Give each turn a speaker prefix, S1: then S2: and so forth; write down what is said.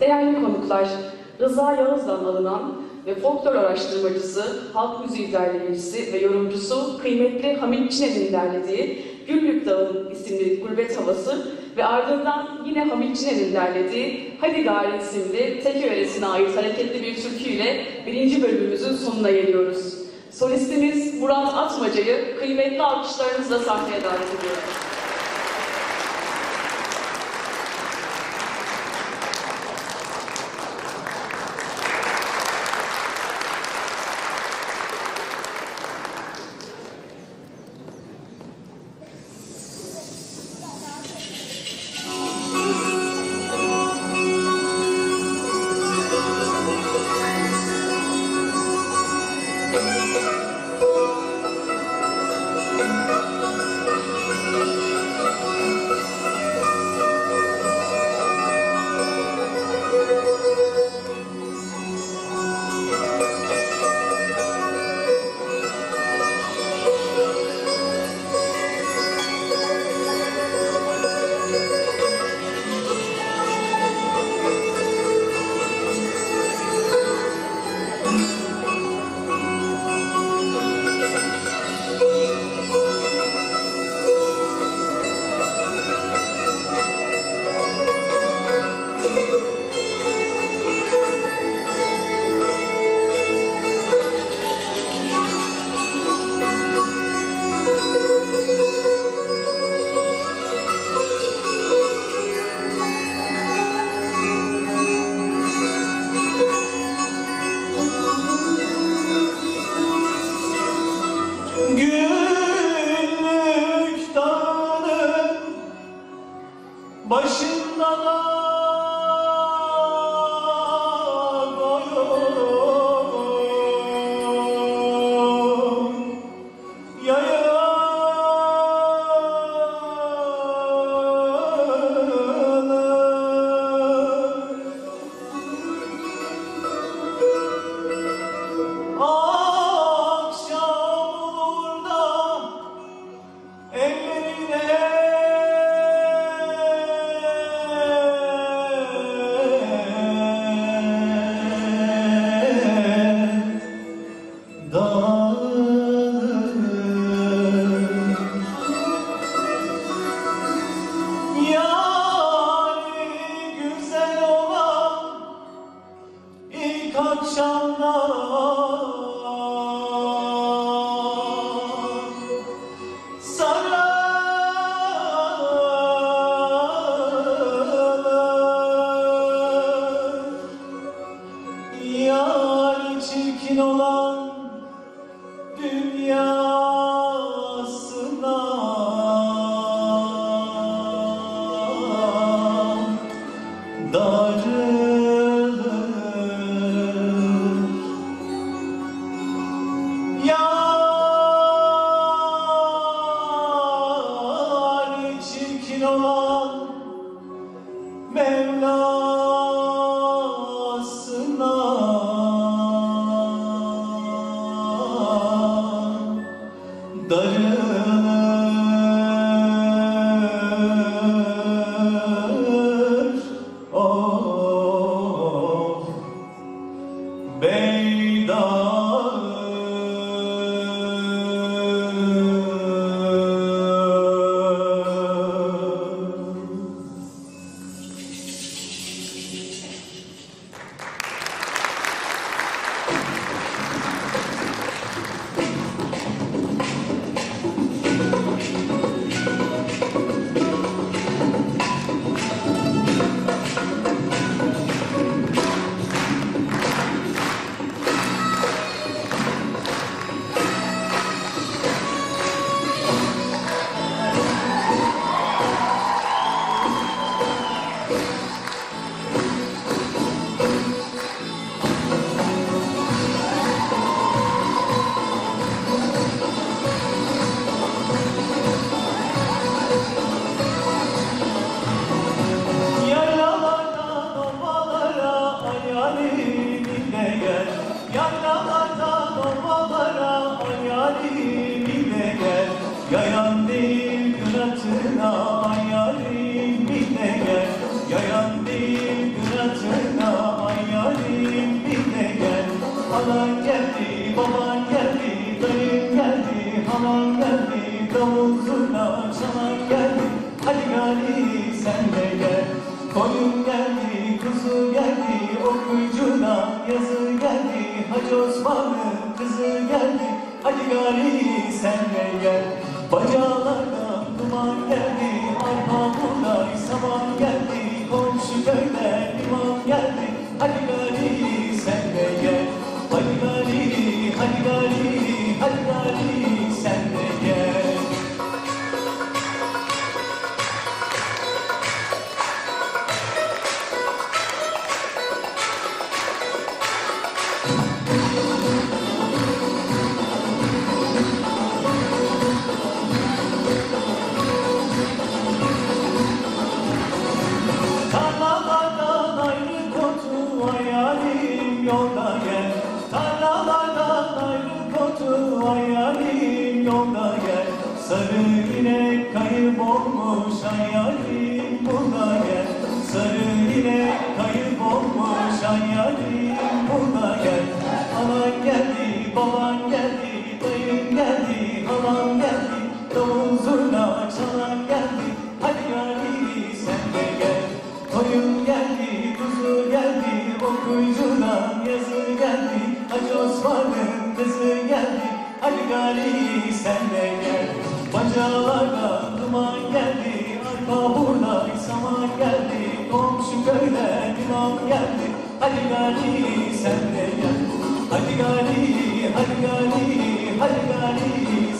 S1: Değerli konuklar, Rıza Yağız'dan alınan ve folklor araştırmacısı, halk müziği derleyicisi ve yorumcusu kıymetli Hamit Çinel'in derlediği Güllük Dağı isimli gurbet havası ve ardından yine Hamit Çinel'in derlediği Hadi Gari isimli tek yöresine ait hareketli bir türküyle birinci bölümümüzün sonuna geliyoruz. Solistimiz Murat Atmaca'yı kıymetli alkışlarınızla sahneye davet ediyoruz.
S2: Darılır of Beydağı Yayan değil günatına yarim de gel. Yayan değil günatına yarim de gel. Anan geldi
S1: baban geldi dayın geldi. Halan geldi Davul zurna geldi. Hadi gari sen de gel. Koyun geldi kuzu geldi okuyucuda yazı geldi. Hacı Osman'ın kızı geldi. Hadi gari sen de gel. Bacalardan duman geldi Arpa kaybolmuş hayalim burada gel. Sarı inek kaybolmuş hayalim burada gel. Anan geldi, baban geldi, dayın geldi, halan geldi. Davul zurna çalan geldi, hadi gari sen de gel. Koyun geldi, kuzu geldi, okuyucudan yazı geldi. Hacı Osman'ın kızı geldi, hadi gari sen de gel. Bacalardan duman imam geldi, hadi gari sen de gel Hadi gari, hadi gari, hadi gari